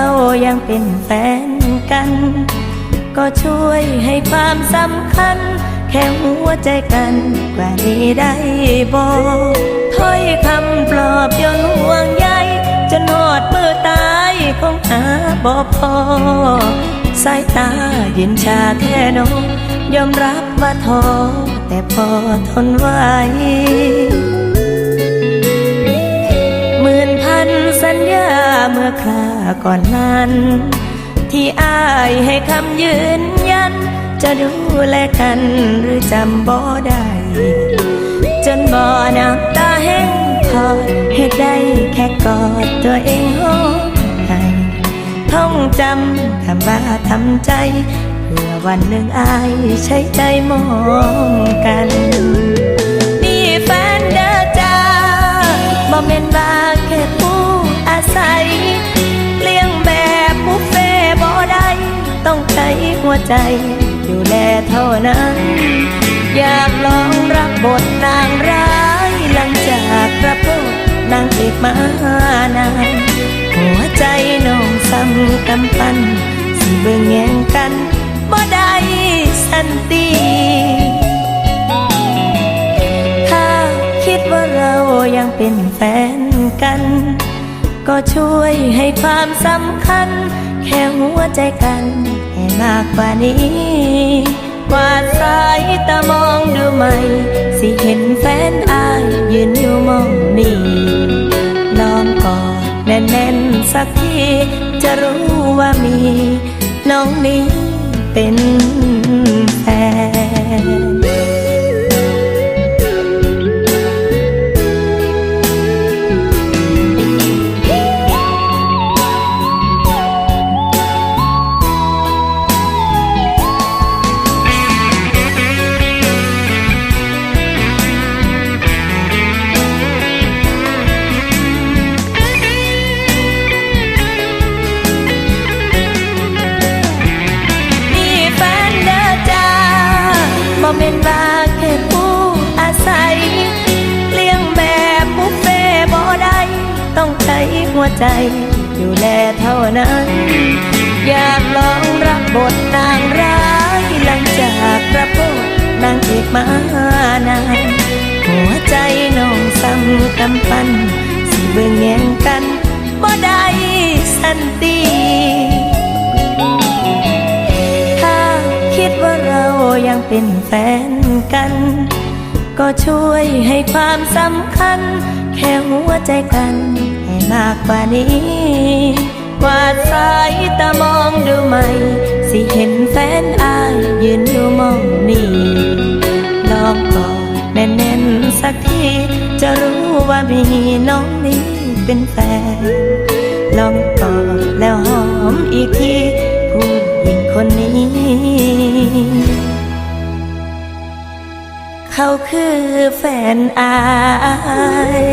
าเรายังเป็นแฟนกัน ก็ช่วยให้ความสำคัญ แค่หัวใจกันกว่านี้ได้บอกถ้อยคำปลอบโยนห่วงใยจนอดมือตายคงหาบ่พอสายตาเย็นชาแท้นองยอมรับว่าท้อแต่พอทนไหว มื่อคราก่อนนั้น ที่อายให้คำยืนยัน จะดูแลกันหรือจำบ่ได้จนบ่อน้ำตาแห้งพอเหตุได้แค่กอดตัวเองห้องไห้ท่องจำคำว่าทำใจ เพื่อวันหนึ่งอายใช้ใจมองกัน หัวใจดูแลเท่านั้น อยากลองรับบทนางร้ายหลังจากรับบทนางเอกมานานหัวใจน้องซ้ำกำปั้นสิเบิ่งแย่งกันบ่ได้สันติถ้าคิดว่าเรายังเป็นแฟนกัน ก็ช่วยให้ความสำคัญ แค่หัวใจกัน มากกว่านี้ กวาดสายตามองดูใหม่ สิเห็นแฟนอายยืนอยู่มองนี่ลองกอดแน่นๆสักที จะรู้ว่ามี น้องนี้เป็น หัวใจดูแลเท่านั้น อยากลองรับบทนางร้ายหลังจากรับบทนางเอกมานานหัวใจน้องซ้ำกำปั้นสิเบิ่งแย่งกันบ่ได้สันติถ้าคิดว่าเรายังเป็นแฟนกัน ก็ช่วยให้ความสำคัญ แค่หัวใจกัน ห้มากกว่านี้ กวาดสายตามองดูไหม่ สิเห็นแฟนอายยืนอยู่มองนี่ลองกอดแน่นๆสักที จะรู้ว่ามีน้องนี้เป็นแฟน ลองกอดแล้วหอมอีกทีผู้หญิงคนนี้ เขาคือแฟนอาย